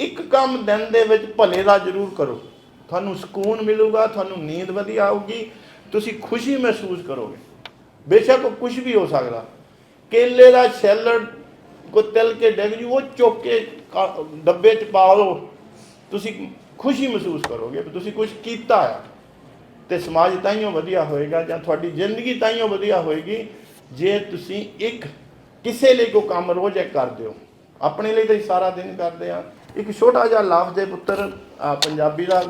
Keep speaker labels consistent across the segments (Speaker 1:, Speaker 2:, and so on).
Speaker 1: ਇੱਕ ਕੰਮ ਦਿਨ ਦੇ ਵਿੱਚ ਭਲੇ ਦਾ ਜ਼ਰੂਰ ਕਰੋ। ਤੁਹਾਨੂੰ ਸਕੂਨ ਮਿਲੂਗਾ, ਤੁਹਾਨੂੰ ਨੀਂਦ ਵਧੀਆ ਆਊਗੀ, ਤੁਸੀਂ ਖੁਸ਼ੀ ਮਹਿਸੂਸ ਕਰੋਗੇ। ਬੇਸ਼ੱਕ ਉਹ ਕੁਝ ਵੀ ਹੋ ਸਕਦਾ। ਕੇਲੇ ਦਾ ਸੈਲਡ ਕੋ ਤਿਲ ਕੇ ਡਿੱਗ ਜੂ, ਉਹ ਚੁੱਕ ਕੇ ਕਾ- ਡੱਬੇ 'ਚ ਪਾ ਲਓ ਤੁਸੀਂ ਖੁਸ਼ੀ ਮਹਿਸੂਸ ਕਰੋਗੇ ਵੀ ਤੁਸੀਂ ਕੁਝ ਕੀਤਾ ਆ। ਤੇ ਸਮਾਜ ਤਾਈਓ ਵਧੀਆ ਹੋਏਗਾ ਜਾਂ ਤੁਹਾਡੀ ਜ਼ਿੰਦਗੀ ਤਾਈਓ ਵਧੀਆ ਹੋਏਗੀ, ਜੇ ਤੁਸੀਂ ਇੱਕ ਕਿਸੇ ਲਈ ਕੋ ਕੰਮ ਰੋਜ਼ ਇੱਕ ਕਰਦੇ ਹੋ ਆਪਣੇ ਲਈ ਤਾਂ ਸਾਰਾ ਦਿਨ ਕਰਦੇ ਆ। ਇੱਕ ਛੋਟਾ ਜਿਹਾ ਲਫ਼ਜ਼ ਦੇ ਪੁੱਤਰ ਪੰਜਾਬੀ ਦਾ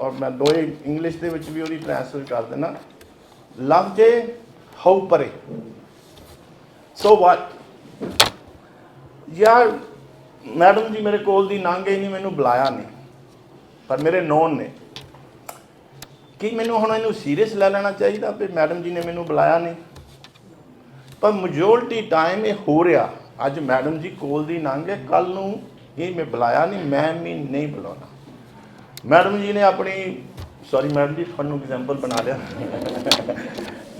Speaker 1: ਔਰ ਮੈਂ ਦੋਏ ਇੰਗਲਿਸ਼ ਦੇ ਵਿੱਚ ਵੀ ਉਹਦੀ ਟ੍ਰਾਂਸਲੇਟ ਕਰ ਦੇਣਾ ਲਫ਼ਜ਼ ਹੈ ਹਾਉ ਪਰੇ। ਸੋ ਵਾਟ ਯਾਰ, ਮੈਡਮ ਜੀ ਮੇਰੇ ਕੋਲ ਦੀ ਲੰਘ ਗਈ ਨਹੀਂ, ਮੈਨੂੰ ਬੁਲਾਇਆ ਨਹੀਂ, ਪਰ ਮੇਰੇ ਨੋਨ ਨੇ। ਕੀ ਮੈਨੂੰ ਹੁਣ ਇਹਨੂੰ ਸੀਰੀਅਸ ਲੈ ਲੈਣਾ ਚਾਹੀਦਾ ਵੀ ਮੈਡਮ ਜੀ ਨੇ ਮੈਨੂੰ ਬੁਲਾਇਆ ਨਹੀਂ? ਪਰ ਮੈਜੋਰਟੀ ਟਾਈਮ ਇਹ ਹੋ ਰਿਹਾ। ਅੱਜ ਮੈਡਮ ਜੀ ਕੋਲ ਦੀ ਲੰਘ ਹੈ ਕੱਲ ਨੂੰ ਇਹ ਮੈਂ ਬੁਲਾਇਆ ਨਹੀਂ, ਮੈਂ ਵੀ ਨਹੀਂ ਬੁਲਾਉਣਾ। ਮੈਡਮ ਜੀ ਨੇ ਆਪਣੀ ਸੌਰੀ ਮੈਡਮ ਜੀ, ਤੁਹਾਨੂੰ ਐਗਜ਼ਾਮਪਲ ਬਣਾ ਲਿਆ।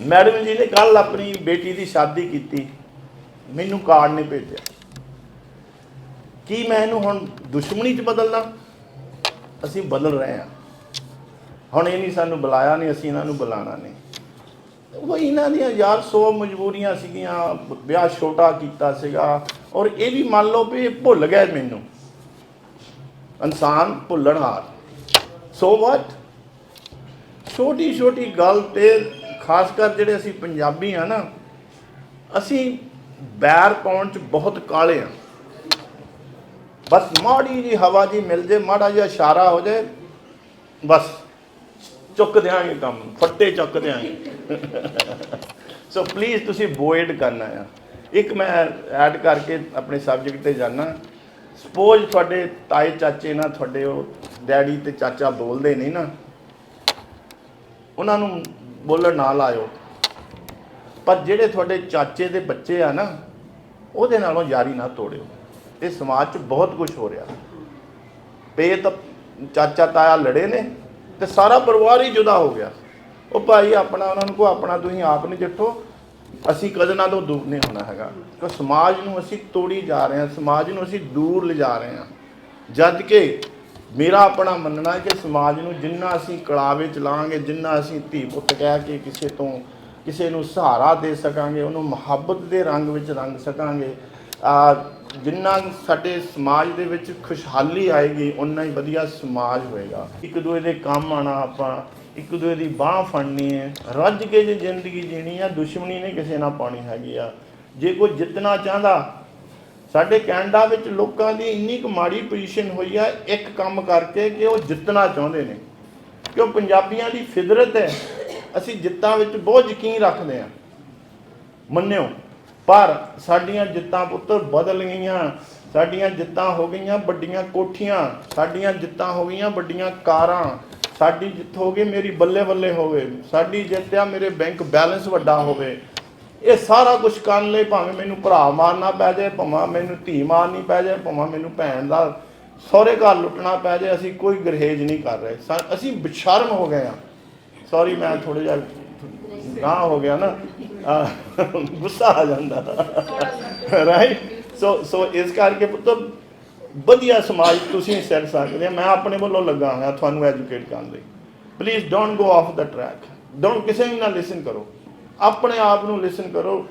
Speaker 1: ਮੈਡਮ ਜੀ ਨੇ ਕੱਲ ਆਪਣੀ ਬੇਟੀ ਦੀ ਸ਼ਾਦੀ ਕੀਤੀ, ਮੈਨੂੰ ਕਾਰਡ ਨਹੀਂ ਭੇਜਿਆ। ਕੀ ਮੈਂ ਇਹਨੂੰ ਹੁਣ ਦੁਸ਼ਮਣੀ 'ਚ ਬਦਲਣਾ ਅਸੀਂ ਬਦਲ ਰਹੇ ਹਾਂ। ਹੁਣ ਇਹ ਨਹੀਂ ਸਾਨੂੰ ਬੁਲਾਇਆ ਨਹੀਂ, ਅਸੀਂ ਇਹਨਾਂ ਨੂੰ ਬੁਲਾਣਾ ਨਹੀਂ। ਉਹ ਇਹਨਾਂ ਦੀਆਂ ਯਾਰ ਸੌ ਮਜਬੂਰੀਆਂ ਸੀਗੀਆਂ, ਵਿਆਹ ਛੋਟਾ ਕੀਤਾ ਸੀਗਾ ਔਰ ਇਹ ਵੀ ਮੰਨ ਲਓ ਵੀ ਭੁੱਲ ਗਏ ਮੈਨੂੰ। ਇਨਸਾਨ ਭੁੱਲਣਹਾਰ ਸੋ ਵਾਟ ਛੋਟੀ ਛੋਟੀ ਗੱਲ ਤੇ ਖਾਸ ਕਰ ਜਿਹੜੇ ਅਸੀਂ ਪੰਜਾਬੀ ਆ ਨਾ, ਅਸੀਂ ਬੈਰ ਪਾਉਣ ਚ ਬਹੁਤ ਕਾਲੇ ਆ। ਬਸ ਮਾੜੀ ਜੀ ਹਵਾ ਜੀ ਮਿਲ ਜੇ, ਮਾੜਾ ਜਿਹਾ ਇਸ਼ਾਰਾ ਹੋ ਜਾਏ ਬਸ। ਚੁੱਕ ਦਿਆਂਗੇ ਕੰਮ, ਫੱਟੇ ਚੁੱਕ ਦਿਆਂਗੇ। ਸੋ ਪਲੀਜ਼ ਤੁਸੀਂ ਵੋਇਡ ਕਰਨਾ ਆ। ਇੱਕ ਮੈਂ ਐਡ ਕਰਕੇ ਆਪਣੇ ਸਬਜੈਕਟ ਤੇ ਜਾਣਾ ਸਪੋਜ਼ ਤੁਹਾਡੇ ਤਾਏ ਚਾਚੇ ਨਾਲ ਤੁਹਾਡੇ ਉਹ ਡੈਡੀ ਤੇ ਚਾਚਾ ਬੋਲਦੇ ਨਹੀਂ ਨਾ। ਉਹਨਾਂ ਨੂੰ ਬੋਲਣ ਨਾ ਲਾਇਓ। ਪਰ ਜਿਹੜੇ ਤੁਹਾਡੇ ਚਾਚੇ ਦੇ ਬੱਚੇ ਆ ਨਾ, ਉਹਦੇ ਨਾਲੋਂ ਯਾਰੀ ਨਾ ਤੋੜਿਓ। ਇਹ ਸਮਾਜ 'ਚ ਬਹੁਤ ਕੁਝ ਹੋ ਰਿਹਾ। ਪੇ ਤਾਂ ਚਾਚਾ ਤਾਇਆ ਲੜੇ ਨੇ ਤੇ ਸਾਰਾ ਪਰਿਵਾਰ ਹੀ ਜੁਦਾ ਹੋ ਗਿਆ। ਉਹ ਭਾਈ ਆਪਣਾ ਉਹਨਾਂ ਨੂੰ ਕੋ ਆਪਣਾ ਤੁਸੀਂ ਆਪ ਨਹੀਂ ਜੱਟੋ ਅਸੀਂ ਕਦਨਾਂ ਤੋਂ ਦੂਰ ਨਹੀਂ ਹੋਣਾ ਹੈਗਾ। ਕਿ ਸਮਾਜ ਨੂੰ ਅਸੀਂ ਤੋੜੀ ਜਾ ਰਹੇ ਹਾਂ, ਸਮਾਜ ਨੂੰ ਅਸੀਂ ਦੂਰ ਲਿਜਾ ਰਹੇ ਹਾਂ। ਜਦ ਕਿ ਮੇਰਾ ਆਪਣਾ ਮੰਨਣਾ ਹੈ ਕਿ ਸਮਾਜ ਨੂੰ ਜਿੰਨਾ ਅਸੀਂ ਕਲਾਵੇ ਚਲਾਵਾਂਗੇ ਜਿੰਨਾ ਅਸੀਂ ਧੀ ਪੁੱਤ ਕਹਿ ਕੇ ਕਿਸੇ ਤੋਂ ਕਿਸੇ ਨੂੰ ਸਹਾਰਾ ਦੇ ਸਕਾਂਗੇ, ਉਹਨੂੰ ਮੁਹੱਬਤ ਦੇ ਰੰਗ ਵਿੱਚ ਰੰਗ ਸਕਾਂਗੇ, ਆ ਜਿੰਨਾ ਸਾਡੇ ਸਮਾਜ ਦੇ ਵਿੱਚ ਖੁਸ਼ਹਾਲੀ ਆਏਗੀ ਉਨਾ ਹੀ ਵਧੀਆ ਸਮਾਜ ਹੋਏਗਾ। ਇੱਕ ਦੂਏ ਦੇ ਕੰਮ ਆਣਾ ਆਪਾਂ ਇੱਕ ਦੂਜੇ ਦੀ ਬਾਹ ਫੜਨੀ ਹੈ, ਰੱਜ ਕੇ ਜੇ ਜ਼ਿੰਦਗੀ ਜੀਣੀ ਆ, ਦੁਸ਼ਮਣੀ ਨਹੀਂ ਕਿਸੇ ਨਾਲ ਪਾਣੀ ਹੈਗੀ ਆ। ਜੇ ਕੋਈ ਜਿੱਤਣਾ ਚਾਹੁੰਦਾ, ਸਾਡੇ ਕੈਨੇਡਾ ਵਿੱਚ ਲੋਕਾਂ ਦੀ ਇੰਨੀ ਕੁ ਮਾੜੀ ਪੋਜੀਸ਼ਨ ਹੋਈ ਆ, ਇੱਕ ਕੰਮ ਕਰਕੇ ਕਿ ਉਹ ਜਿੱਤਣਾ ਚਾਹੁੰਦੇ ਨੇ। ਕਿਉਂ ਪੰਜਾਬੀਆਂ ਦੀ ਫਿਦਰਤ ਹੈ, ਅਸੀਂ ਜਿੱਤਾਂ ਵਿੱਚ ਬਹੁਤ ਯਕੀਨ ਰੱਖਦੇ ਹਾਂ। ਮੰਨਿਓ, ਪਰ ਸਾਡੀਆਂ ਜਿੱਤਾਂ ਪੁੱਤਰ ਬਦਲ ਗਈਆਂ, ਸਾਡੀਆਂ ਜਿੱਤਾਂ ਹੋ ਗਈਆਂ ਵੱਡੀਆਂ ਕੋਠੀਆਂ, ਸਾਡੀਆਂ ਜਿੱਤਾਂ ਹੋ ਗਈਆਂ ਵੱਡੀਆਂ ਕਾਰਾਂ ਸਾਡੀ ਜਿੱਤ ਹੋ ਗਈ ਮੇਰੀ ਬੱਲੇ ਬੱਲੇ ਹੋਵੇ ਸਾਡੀ ਜਿੱਤ ਆ ਮੇਰੇ ਬੈਂਕ ਬੈਲੈਂਸ ਵੱਡਾ ਹੋਵੇ। ਇਹ ਸਾਰਾ ਕੁਝ ਕਰਨ ਲਈ ਭਾਵੇਂ ਮੈਨੂੰ ਭਰਾ ਮਾਰਨਾ ਪੈ ਜਾਏ ਭਾਵੇਂ ਮੈਨੂੰ ਧੀ ਮਾਰਨੀ ਪੈ ਜਾਏ ਭਾਵੇਂ ਮੈਨੂੰ ਭੈਣ ਦਾ ਸਹੁਰੇ ਘਰ ਲੁੱਟਣਾ ਪੈ ਜਾਏ ਅਸੀਂ ਕੋਈ ਗਰਹੇਜ ਨਹੀਂ ਕਰ ਰਹੇ। ਅਸੀਂ ਬੇਸ਼ਰਮ ਹੋ ਗਏ ਆ ਸੌਰੀ ਮੈਂ ਥੋੜਾ ਜਿਹਾ ਗਾਂ ਹੋ ਗਿਆ ਨਾ। ਗੁੱਸਾ ਆ ਜਾਂਦਾ। ਰਾਈਟ ਸੋ ਸੋ ਇਸ ਕਰਕੇ ਪੁੱਤ ਵਧੀਆ ਸਮਾਜ ਤੁਸੀਂ ਸਿਰ ਸਕਦੇ ਆ ਮੈਂ ਆਪਣੇ ਵੱਲੋਂ ਲੱਗਾ ਹਾਂ ਤੁਹਾਨੂੰ ਐਜੂਕੇਟ ਕਰਨ ਲਈ। Please don't go off the track don't ਕਿਸੇ ਨੂੰ ਨਾ ਲਿਸਨ ਕਰੋ। ਆਪਣੇ ਆਪ ਨੂੰ ਲਿਸਨ ਕਰੋ।